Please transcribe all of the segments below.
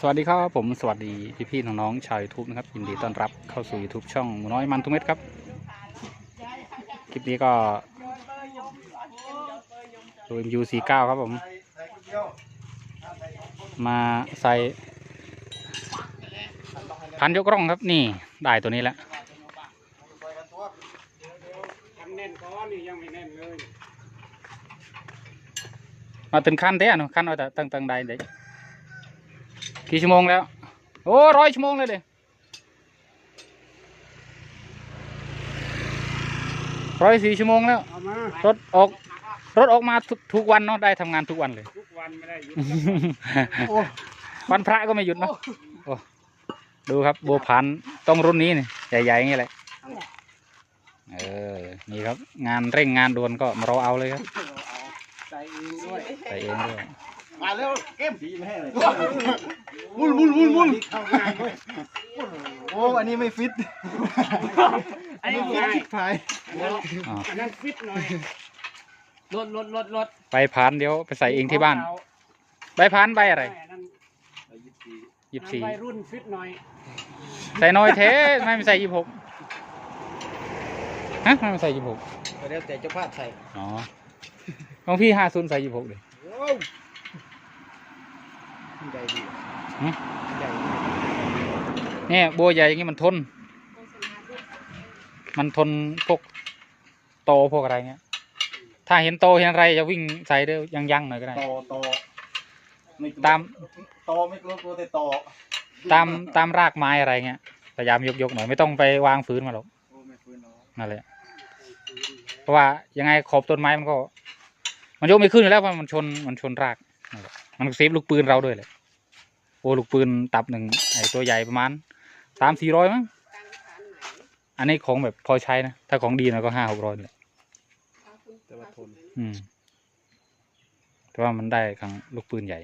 สวัสดีครับผมสวัสดีพี่พี่ๆน้องๆชาว YouTube นะครับยินดีต้อนรับเข้าสู่ YouTube ช่องหมูน้อยมันทุกเม็ดครับ คลิปนี้ก็ดู MU49 ครับผม มาใส่พันยกร่องครับนี่ได้ตัวนี้แล้วมาถึงขั้นเด้อเนาะขั้นเอาแต่ตั้งตั้งใดเด็ก กี่ชั่วโมงแล้ว โอ้ร้อยชั่วโมงเลยเลยร้อยสี่ชั่วโมงแล้วเอามารถออกรถออกมาทุกทุกวันเนาะได้ทำงานทุกวันเลย ทุกวันไม่ได้หยุดวันพระก็ไม่หยุดเนาะโอ้ดูครับบัวพันธุ์ต้องรุ่นนี้นี่ใหญ่ๆอย่างนี้เลยเออนี่ครับ งานเร่งงานด่วนก็มารอเอาเลยครับใส่เองด้วยใส่เองด้วย มาเร็วเกมดีไม่ให้เลยมุนมุนมุนมุนเข้างานด้วยโอ้อันนี้ไม่ฟิตอันนี้ฟิตง่ายชิบหายอ๋ออันนั้นฟิตหน่อยลดลดลดลดใบพานเดี๋ยวไปใส่เองที่บ้านใบพานใบอะไรอันนั้นยี่สิบสี่วัยรุ่นฟิตหน่อยใส่น้อยเทไม่ไม่ใส่ยี่สิบหกฮะไม่ไม่ใส่ยี่สิบหกเดี๋ยวแต่เจ้าภาพใส่อ๋อของพี่ห้าศูนย์ใส่ยี่สิบหกเลยโอ้ ใหญ่ดีหึใหญ่เนี่ยบัวใหญ่อย่างงี้มันทน มันทนพวกโตพวกอะไรเงี้ย ถ้าเห็นโตเห็นอะไรจะวิ่งใส่เด้อยังยังๆหน่อยก็ได้โตโตไม่กลัวตามโตไม่กลัวกลัวแต่โตตามตามรากไม้อะไรเงี้ยพยายามยกยกๆหน่อยไม่ต้องไปวางฝืนมาหรอกโอ้ไม่ฟื้นเนาะนั่นแหละเพราะว่ายังไงขอบต้นไม้มันก็ มันยกไม่ขึ้นอยู่แล้วเพราะมันชนมันชนรากนั่นแหละ มันเซฟลูกปืนเราด้วยเลยโอ้ลูกปืนตับหนึ่งไอตัวใหญ่ประมาณสามสี่ร้อยมั้งอันนี้ของแบบพอใช้นะ ถ้าของดีหน่อยก็ห้าหกร้อยเลยแต่ว่าทนอืมแต่ว่ามันได้ครั้งลูกปืนใหญ่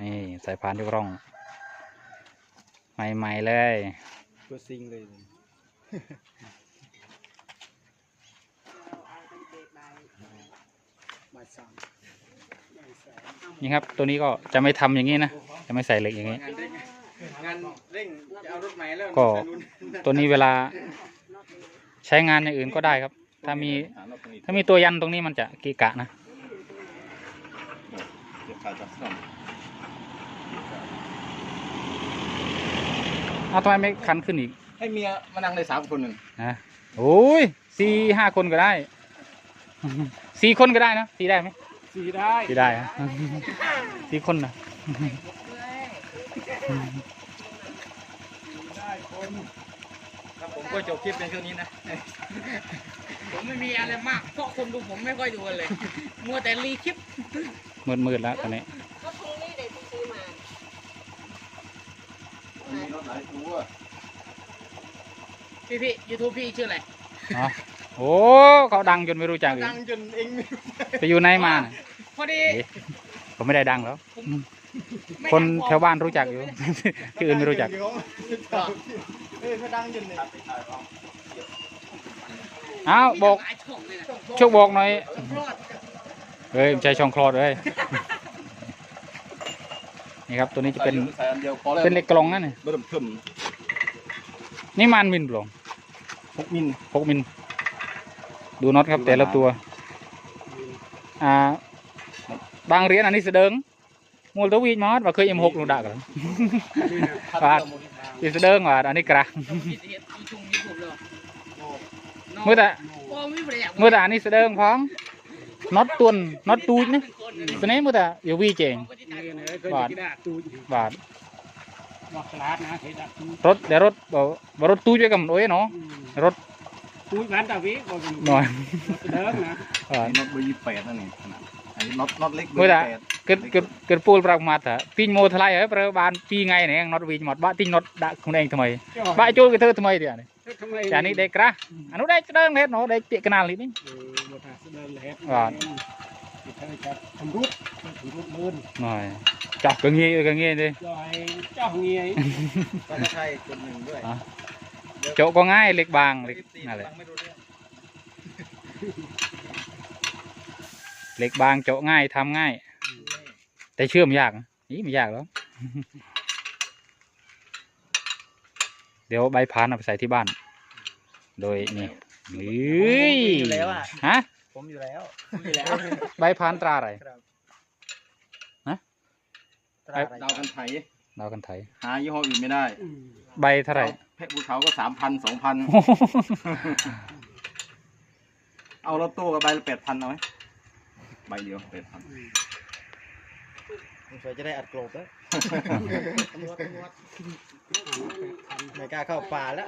นี่สายพานยกร่อง ใหม่ ๆ เลย ตัวซิงเลยมาสาม นี่ครับ ตัวนี้ก็จะไม่ทำอย่างนี้นะ จะไม่ใส่เหล็กอย่างนี้งานเร่งงานเร่งจะเอารถใหม่แล้วก็ตัวนี้เวลา ใช้งานอย่างอื่นก็ได้ครับ ถ้ามี ถ้ามีตัวยันตรงนี้มันจะกีกะนะเอาทำไมไม่คันขึ้นอีก ให้เมียมานั่งได้สามคนหนึ่งนะโอ้ยสี่ห้าคนก็ได้ สี่คนก็ได้นะสี่ได้ไหมสีได้สี่ได้ฮะสี่คนนะได้คนครับผมก็จบคลิปในช่วงนี้นะ ผมไม่มีอะไรมาก เพราะคนดูผมไม่ค่อยดูกันเลย มัวแต่รีคลิป มืดมืดๆแล้วตอนนี้ก็พรุ่งนี้เด็กซื้อมามีรถหลายตัวพี่พี่ยูทูบพี่ชื่ออะไรอ๋อ โอ้เขาดังจนไม่รู้จักอีดักงจนเองไม่รู้ไปอยู่ไหนมาน่ะพอดีเอ๊ะผมไม่ได้ดังแล้ว ไม่คนดังพอแถวบ้านรู้จักอยู่ ที่อื่นไม่รู้จัก เออถ้าดังจนเนี่ยอ้าวบอกหลายช่องเลยนะช่วยบอกหน่อย รอดเฮ้ยไม่ใช่ช่องคลอดเลย นี่ครับ ตัวนี้จะเป็น ใส่อันเดียวพอแล้วเป็นเหล็กกลองนั่นนี่เริ่มเพิ่มนี่มันมิลปลงหกมิลหกมิล ดูน็อตครับแต่ละตัว อ่า บางเหรียญอันนี้เสดิงมูลตวีมอสว่าเคยเอ็มหกลงดักกันบาทอีเสดิงว่าอันนี้กระต้องผิดเหตุอีชุงยี่ผมเลยเมื่อแต่โอ้ไม่เป็นไรเมื่อแต่อันนี้เสดิงพ้องน็อตตุนน็อตตูดนี่สนี้เมื่อแต่อยู่วีเจงนี่เลยเคยบาทกินดาตูดบาทบอกสลัดนะเห็ดดาตูดรถเดี๋ยวรถบอกว่ารถตู้ด้วยกันโอ้ยเนาะอืมรถ ตูดบ้านตาวิบอกเป็น หน่อย เดิมนะ อ่า น็อตเบอร์ยี่สิบแปดนั่นเองขนาดอันนี้น็อตน็อตเล็กเบอ เมื่อ ร์ ไหร่ ยี่สิบแปด เกิดเกิดเกิดปูลปรากมาแต่ปีนโมทลายเอ้ยประบานปีไงเนี่ยน็อตวีหมดบ้าติ้งน็อตดักคนเองทำไมบ้าจูกับเธอทำไมเดี๋ยวนี้ ทำไม จานี้เด็กกระอันนู้นได้เดินเฮ็ดเนาะได้เปียกกระนาลินี่ เออบทแสดงเลย บาท เธอจะทำรูปทำรูปเลื่อน หน่อยจับก็งี้ก็งี้ดิ จอยเจ้าเงี้ย ก็ไม่ใช่คนหนึ่งด้วย อ่ะ โจะก็ง่ายเล็กบางเล็กนั่นแหละฟังไม่รู้เรื่องเล็กบางโจะง่ายทำง่าย แต่เชื่อมยากนะนี่ไม่ยากหรอก เดี๋ยวใบพานเอาไปใส่ที่บ้าน โดยนี่เฮ้ยอยู่แล้วอะฮะ ผมอยู่แล้วอยู่แล้วใบพานตราอะไรตราอะไรดาวกันไถดาวกันไถหายี่ห้ออื่นไม่ได้อืมใบเท่าไหร่ แพะภูเขาก็สามพันสองพันเอารถตู้กับใบละแปดพันเอาไหมใบเดียวแปดพันสงสัยจะได้อัดกลบแล้วไม่กล้าเข้าป่าแล้ว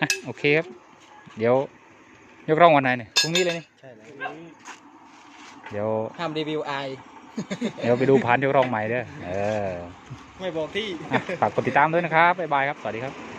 อะโอเคครับ เดี๋ยวยกร่องวันไหนเนี่ยพรุ่งนี้เลยนี่ใช่แล้วเดี๋ยวห้ามรีวิวไอเดี๋ยวไปดูพานยกร่องใหม่เด้อเออ ไม่บอกที่อะฝากกดติดตามด้วยนะครับบ๊ายบายครับ สวัสดีครับ